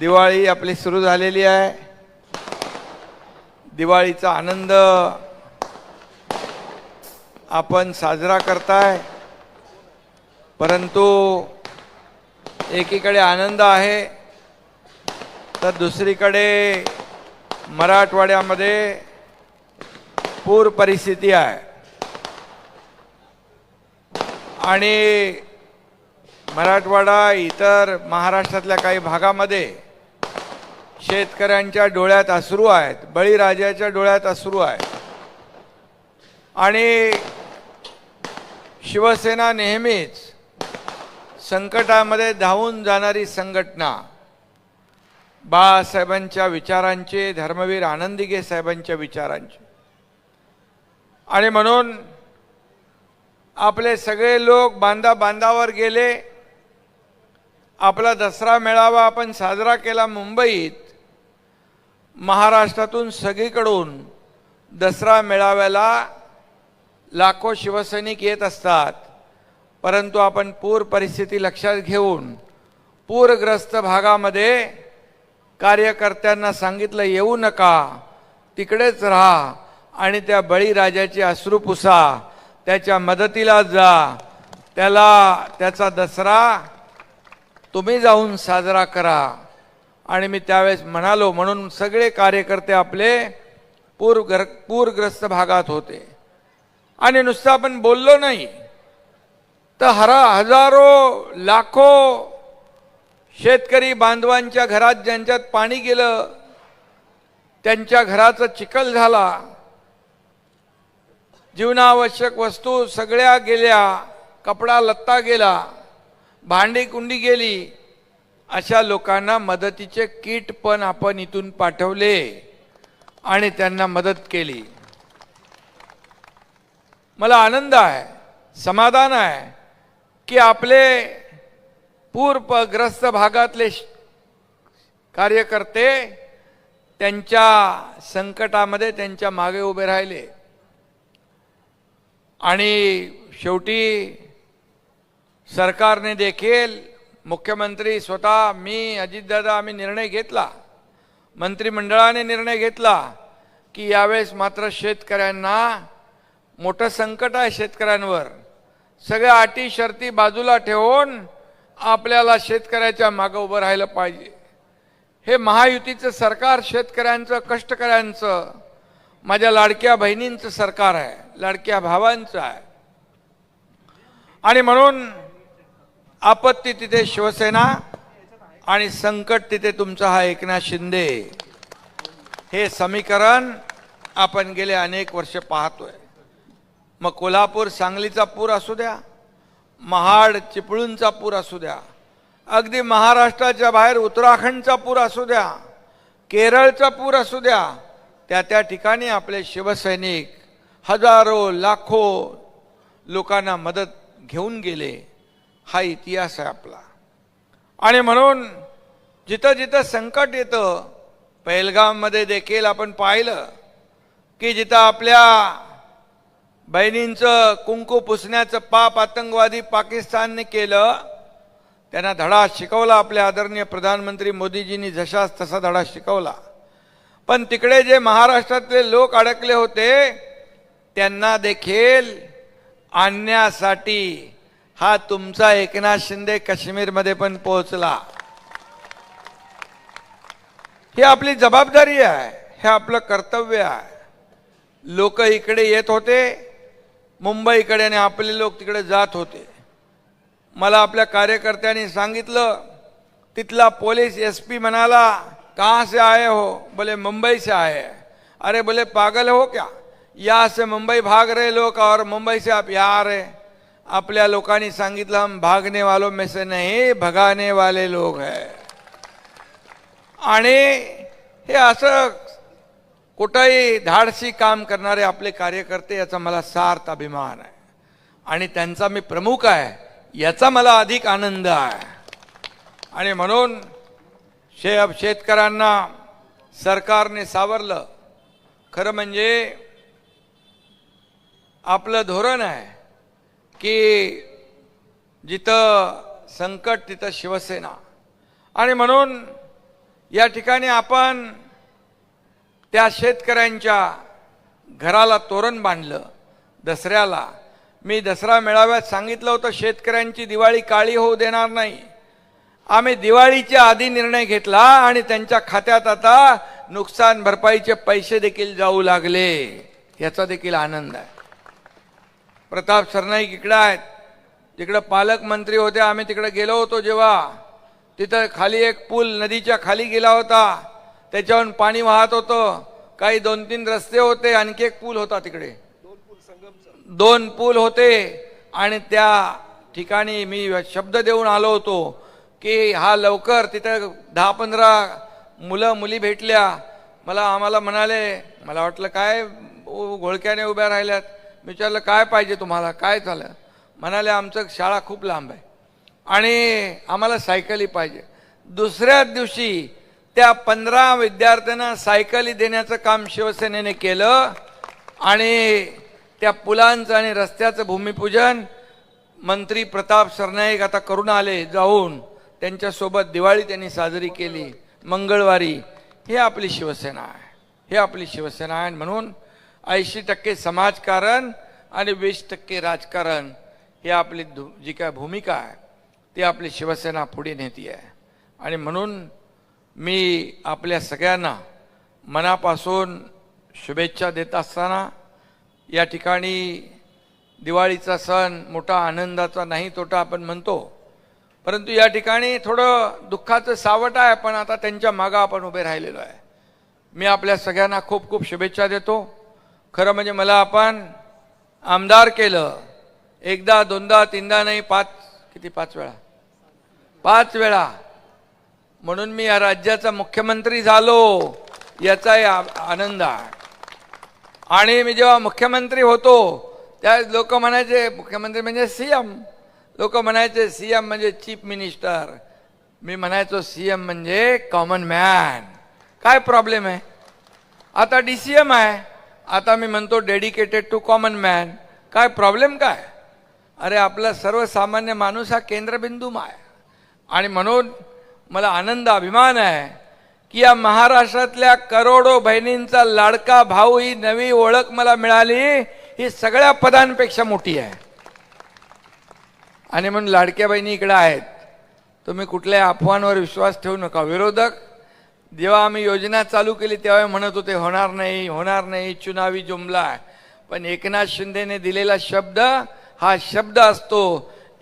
दिवाळी आपली सुरू झालेली आहे. दिवाळीचा आनंद आपण साजरा करताय. परंतु एकीकडे आनंद आहे तर दुसरीकडे मराठवाड्यामध्ये पूर परिस्थिती आहे. आणि मराठवाडा इतर महाराष्ट्रातल्या काही भागामध्ये शेतकऱ्यांच्या डोळ्यात अश्रू आहेत बळीराजाच्या डोळ्यात अश्रू आहेत. आणि शिवसेना नेहमीच संकटामध्ये धावून जाणारी संघटना. बाळासाहेबांच्या विचारांचे धर्मवीर आनंदिगे साहेबांच्या विचारांचे. आणि म्हणून आपले सगळे लोक बांधा बांधावर गेले. आपला दसरा मेळावा आपण साजरा केला मुंबईत. महाराष्ट्रातून सगळीकडून दसरा मेळाव्याला लाखो शिवसैनिक येत असतात. परंतु आपण पूर परिस्थिती लक्षात घेऊन पूरग्रस्त भागामध्ये कार्यकर्त्यांना सांगितलं येऊ नका तिकडेच राहा आणि त्या बळीराजाची अश्रू पुसा त्याच्या मदतीला जा त्याला त्याचा दसरा तुम्ही जाऊन साजरा करा. आणि मी त्यावेळेस म्हणालो म्हणून सगळे कार्यकर्ते आपले पूरग्र पूरग्रस्त भागात होते. आणि नुसतं आपण बोललो नाही तर हरा हजारो लाखो शेतकरी बांधवांच्या घरात ज्यांच्यात पाणी गेलं त्यांच्या घराचा चिखल झाला. जीवनावश्यक वस्तू सगळ्या गेल्या कपडा लत्ता गेला भांडी कुंडी गेली अशा लोकांना मदतीचे किट पण आपण इथून पाठवले आणि त्यांना मदत केली. मला आनंद आहे समाधान आहे की आपले पूरग्रस्त भागातले कार्यकर्ते त्यांच्या संकटामध्ये त्यांच्या मागे उभे राहिले. आणि शेवटी सरकारने देखील मुख्यमंत्री स्वतः मी अजितदादा आम्ही निर्णय घेतला. मंत्रिमंडळाने निर्णय घेतला की यावेळेस मात्र शेतकऱ्यांना मोठं संकट आहे शेतकऱ्यांवर. सगळ्या अटी शर्ती बाजूला ठेवून आपल्याला शेतकऱ्याच्या मागं उभं राहिलं पाहिजे. हे महायुतीचं सरकार शेतकऱ्यांचं कष्टकऱ्यांचं माझ्या लाडक्या बहिणींचं सरकार आहे लाडक्या भावांचं आहे. आणि म्हणून आपत्ती तिथे शिवसेना आणि संकट तिथे तुमचा हा एकनाथ शिंदे. हे समीकरण आपण गेले अनेक वर्ष पाहतोय. मग कोल्हापूर सांगलीचा पूर असू द्या महाड चिपळूणचा पूर असू द्या अगदी महाराष्ट्राच्या बाहेर उत्तराखंडचा पूर असू द्या केरळचा पूर असू द्या त्या त्या ठिकाणी आपले शिवसैनिक हजारो लाखो लोकांना मदत घेऊन गेले. हा इतिहास आहे आपला. आणि म्हणून जिथं जिथं संकट येतं पहलगाममध्ये देखील आपण पाहिलं की जिथं आपल्या बहिणींचं कुंकू पुसण्याचं पाप आतंकवादी पाकिस्तानने केलं त्यांना धडा शिकवला आपल्या आदरणीय प्रधानमंत्री मोदीजींनी जशाच तसा धडा शिकवला. पण तिकडे जे महाराष्ट्रातले लोक अडकले होते त्यांना देखील आणण्यासाठी हा तुमचा एकनाथ शिंदे काश्मीरमध्ये पण पोहोचला. ही आपली जबाबदारी आहे हे आपलं कर्तव्य आहे. लोक इकडे येत होते मुंबईकडे आणि आपले लोक तिकडे जात होते. मला आपल्या कार्यकर्त्यांनी सांगितलं तिथला पोलीस एस पी म्हणाला कहाँ से आए हो? बोले मुंबई से आए अरे बोले पागल हो क्या? यहाँ से मुंबई भाग रहे लोग और मुंबई से आप यहाँ आ रहे आपल्या लोकांनी सांगितलं हम भागने वालों में से नहीं भगाने वाले लोक हैं. आणि हे असं कुठंही धाडसी काम करणारे आपले कार्यकर्ते याचा मला सार्थ अभिमान आहे. आणि त्यांचा मी प्रमुख आहे याचा मला अधिक आनंद आहे. आणि म्हणून शे शेतकऱ्यांना सरकारने सावरलं खरं म्हणजे आपलं धोरण आहे की जिथं संकट तिथं शिवसेना. आणि म्हणून या ठिकाणी आपण त्या शेतकऱ्यांच्या घराला तोरण बांधलं दसऱ्याला. मी दसरा मेळाव्यात सांगितलं होतं शेतकऱ्यांची दिवाळी काळी होऊ देणार नाही. आम्ही दिवाळीच्या आधी निर्णय घेतला आणि त्यांच्या खात्यात आता नुकसान भरपाईचे पैसे देखील जाऊ लागले. याचा देखील आनंद आहे. प्रताप सरनाईक इकडं आहेत. तिकडं पालकमंत्री होते. आम्ही तिकडं गेलो होतो जेव्हा. तिथं खाली एक पूल नदीच्या खाली गेला होता. त्याच्यावरून पाणी वाहत होतं. काही दोन तीन रस्ते होते. आणखी एक पूल होता तिकडे. दोन पूल होते. आणि त्या ठिकाणी मी शब्द देऊन आलो होतो की हा लवकर तिथं दहा पंधरा मुलं मुली भेटल्या. मला आम्हाला म्हणाले मला वाटलं काय घोळक्याने उभ्या राहिल्यात. मी विचारलं काय पाहिजे तुम्हाला? काय झालं? म्हणाले आमचं शाळा खूप लांब आहे आणि आम्हाला सायकली पाहिजे. दुसऱ्याच दिवशी त्या पंधरा विद्यार्थ्यांना सायकली देण्याचं काम शिवसेनेने केलं आणि त्या पुलांचं आणि रस्त्याचं भूमिपूजन मंत्री प्रताप सरनाईक आता करून आले जाऊन. त्यांच्यासोबत दिवाळी त्यांनी साजरी केली मंगळवारी. हे आपली शिवसेना आहे. हे आपली शिवसेना आहे म्हणून ऐंशी टक्के समाजकारण आणि वीस टक्के राजकारण हे आपली धु- जी काय भूमिका आहे ती आपली शिवसेना पुढे नेती आहे. आणि म्हणून मी आपल्या सगळ्यांना मनापासून शुभेच्छा देत असताना या ठिकाणी दिवाळीचा सण मोठा आनंदाचा नाही तोटा आपण म्हणतो परंतु या ठिकाणी थोडं दुःखाचं सावट आहे पण आता त्यांच्या मागं आपण उभे राहिलेलो आहे. मी आपल्या सगळ्यांना खूप खूप शुभेच्छा देतो. खरं म्हणजे मला आपण आमदार केलं. एकदा दोनदा तीनदा नाही पाच किती पाच वेळा? पाच वेळा. म्हणून मी या राज्याचा मुख्यमंत्री झालो याचाही आ- आनंद आहे. आणि मी जेव्हा मुख्यमंत्री होतो त्या लोक म्हणायचे मुख्यमंत्री म्हणजे सी एम. लोक म्हणायचे सी एम म्हणजे चीफ मिनिस्टर. मी म्हणायचो सी एम म्हणजे कॉमन मॅन. काय प्रॉब्लेम आहे? आता डी सी एम आहे. आता मी म्हणतो डेडिकेटेड टू कॉमन मॅन काय प्रॉब्लेम काय? अरे आपला सर्वसामान्य माणूस हा केंद्रबिंदू आहे आणि म्हणून मला आनंद अभिमान आहे की या महाराष्ट्रातल्या करोडो बहिणींचा लाडका भाऊ ही नवी ओळख मला मिळाली. ही सगळ्या पदांपेक्षा मोठी आहे. आणि म्हणून लाडक्या बहिणी इकडे आहेत. तुम्ही कुठल्याही अफवांवर विश्वास ठेवू नका. विरोधक जेव्हा आम्ही योजना चालू केली तेव्हा म्हणत होते होणार नाही होणार नाही चुनावी जुमला पण एकनाथ शिंदेने दिलेला शब्द हा शब्द असतो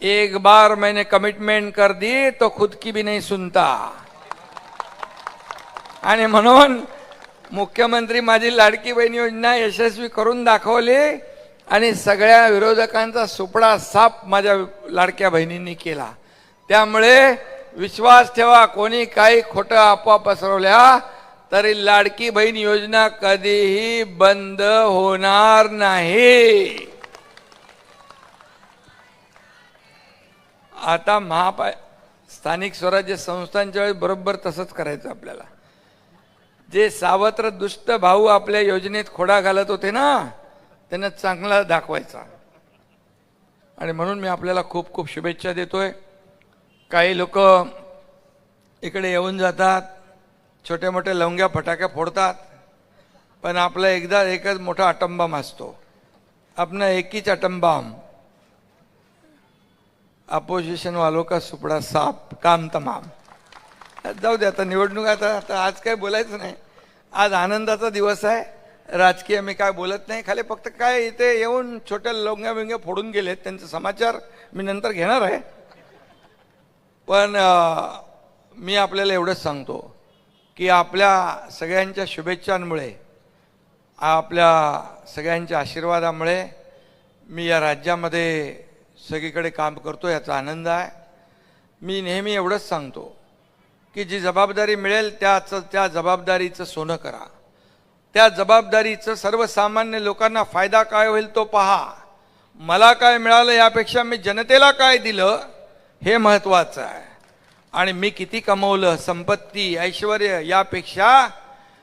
एक बार मैंने कमिटमेंट कर दी तो खुद की भी नाही सुनता. आणि म्हणून मुख्यमंत्री माझी लाडकी बहीण योजना यशस्वी करून दाखवली आणि सगळ्या विरोधकांचा सुपडा साप माझ्या लाडक्या बहिणींनी केला. त्यामुळे विश्वास ठेवा कोणी काही खोटं अफवा पसरवल्या तरी लाडकी बहीण योजना कधीही बंद होणार नाही. आता महापा स्थानिक स्वराज्य संस्थांच्या वेळेस बरोबर तसंच करायचं आपल्याला. जे सावत्र दुष्ट भाऊ आपल्या योजनेत खोडा घालत होते ना त्यांना चांगला दाखवायचा. आणि म्हणून मी आपल्याला खूप खूप शुभेच्छा देतोय. काही लोक इकडे येऊन जातात छोटे मोठे लवंग्या फटाक्या फोडतात पण आपला एकदा एकच मोठा अटंबाम असतो. आपला एकीच अटंबाम अपोजिशन वालो का सुपडा साप काम तमाम. जाऊ दे आता निवडणूक आता आता आज काय बोलायचं नाही. आज आनंदाचा दिवस आहे. राजकीय मी काय बोलत नाही. खाली फक्त काय इथे येऊन छोट्या लोंग्या बिंग्या फोडून गेलेत त्यांचे समाचार मी नंतर घेणार आहे. पण मी आपल्याला एवढंच सांगतो की आपल्या सगळ्यांच्या शुभेच्छांमुळे आपल्या सगळ्यांच्या आशीर्वादामुळे मी या राज्यामध्ये सगळीकडे काम करतो याचा आनंद आहे. मी नेहमी एवढंच सांगतो की जी जबाबदारी मिळेल त्याचं त्या जबाबदारीचं सोनं करा. त्या जबाबदारीचं सर्वसामान्य लोकांना फायदा काय होईल तो पहा. मला काय मिळालं यापेक्षा मी जनतेला काय दिलं हे महत्त्वाचं आहे. आणि मी किती कमवलं संपत्ती ऐश्वर यापेक्षा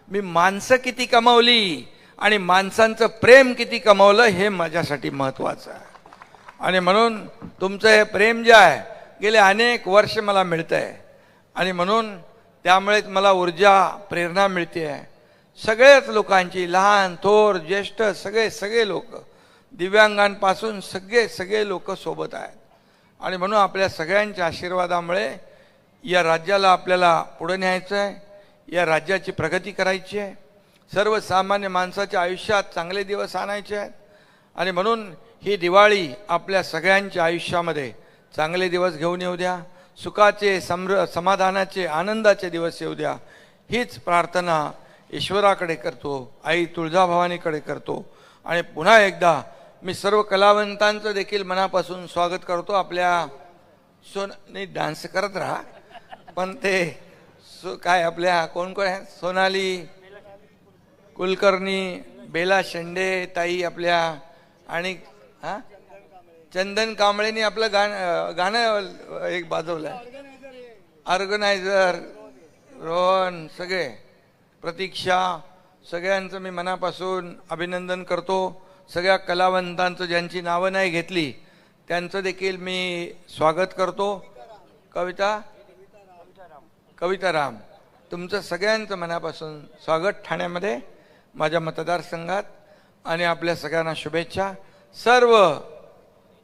मी माणसं किती कमवली आणि माणसांचं प्रेम किती कमवलं हे माझ्यासाठी महत्त्वाचं आहे. आणि म्हणून तुमचं हे प्रेम जे आहे गेले अनेक वर्ष मला मिळतं आहे आणि म्हणून त्यामुळेच मला ऊर्जा प्रेरणा मिळते. आहे सगळ्याच लोकांची लहान थोर ज्येष्ठ सगळे सगळे लोक दिव्यांगांपासून सगळे सगळे लोक सोबत आहेत. आणि म्हणून आपल्या सगळ्यांच्या आशीर्वादामुळे या राज्याला आपल्याला पुढे न्यायचं आहे या राज्याची प्रगती करायची आहे. सर्वसामान्य माणसाच्या आयुष्यात चांगले दिवस आणायचे आहेत. आणि म्हणून ही दिवाळी आपल्या सगळ्यांच्या आयुष्यामध्ये चांगले दिवस घेऊन येऊ द्या सुखाचे समृ समाधानाचे आनंदाचे दिवस येऊ द्या. हीच प्रार्थना ईश्वराकडे करतो आई तुळजाभवानीकडे करतो. आणि पुन्हा एकदा मी सर्व कलावंतांचं देखील मनापासून स्वागत करतो. आपल्या सोन नाही डान्स करत राहा. पण ते सो काय आपल्या कोण कोण आहेत सोनाली कुलकर्णी बेला शेंडे ताई आपल्या आणि हा? चंदन कांबळेनी आपलं गाणं गाणं एक बाजवलं ऑर्गनायझर रोहन सगळे. प्रतीक्षा सगळ्यांचं मी मनापासून अभिनंदन करतो. सगळ्या कलावंतांचं ज्यांची नावं नाही घेतली त्यांचं देखील मी स्वागत करतो. कविता? कविता राम तुमचं सगळ्यांचं मनापासून स्वागत ठाण्यामध्ये माझ्या मतदारसंघात आणि आपल्या सगळ्यांना शुभेच्छा. सर्व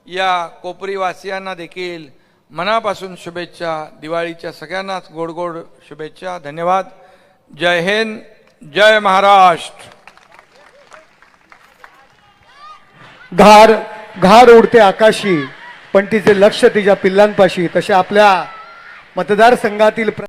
या कोपरीवासियांना देखील मनापासून शुभेच्छा दिवाळीच्या सगळ्यांनाच गोड गोड शुभेच्छा धन्यवाद. जय हिंद जय महाराष्ट्र. घार घार उडते आकाशी पण तिचे लक्ष तिच्या पिल्लांपाशी. तसे आपल्या मतदारसंघातील प्र-